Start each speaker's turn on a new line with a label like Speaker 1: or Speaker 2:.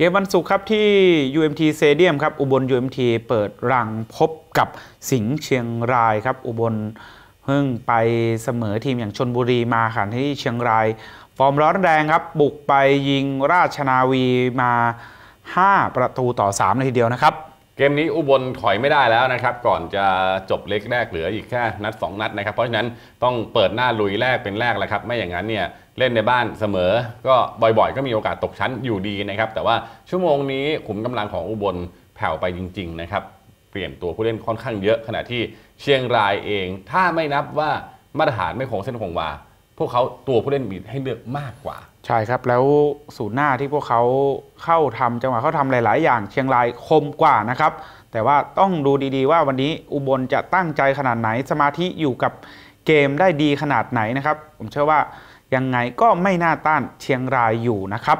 Speaker 1: เกมวันศุกร์ครับที่ UMT Stadium ครับอุบล UMT เปิดรังพบกับสิงห์เชียงรายครับอุบลเพิ่งไปเสมอทีมอย่างชนบุรีมาค่ะที่เชียงราย ฟอร์มร้อนแรงครับ บุกไปยิงราชนาวีมา 5 ประตูต่อ3เลยทีเดียวนะครับ
Speaker 2: เกมนี้อุบลถอยไม่ได้แล้วนะครับ ก่อนจะจบเล็กแรกเหลืออีกแค่นัด 2 นัดนะครับ เพราะฉะนั้นต้องเปิดหน้าลุยแรกเป็นแรกแล้วครับ ไม่อย่างนั้นเนี่ยเล่นในบ้านเสมอ ก็บ่อยๆ ก็มีโอกาสตกชั้นอยู่ดีนะครับ แต่ว่าชั่วโมงนี้ขุมกำลังของอุบลแผ่วไปจริง ๆ นะครับ เปลี่ยนตัวผู้เล่นค่อนข้างเยอะขณะที่เชียงรายเอง ถ้าไม่นับว่ามาตรฐานไม่คงเส้นคงวา พวกเขาตัวผู้เล่นมีให้เลือกมากกว่า
Speaker 1: ใช่ครับ แล้วศูนย์หน้าที่พวกเขาเข้าทำจังหวะเขาทำหลาย ๆ อย่างเชียงรายคมกว่านะครับ แต่ว่าต้องดูดีๆ ว่าวันนี้อุบลจะตั้งใจขนาดไหนสมาธิอยู่กับเกมได้ดีขนาดไหนนะครับ ผมเชื่อว่ายังไงก็ไม่น่าต้านเชียงรายอยู่นะครับ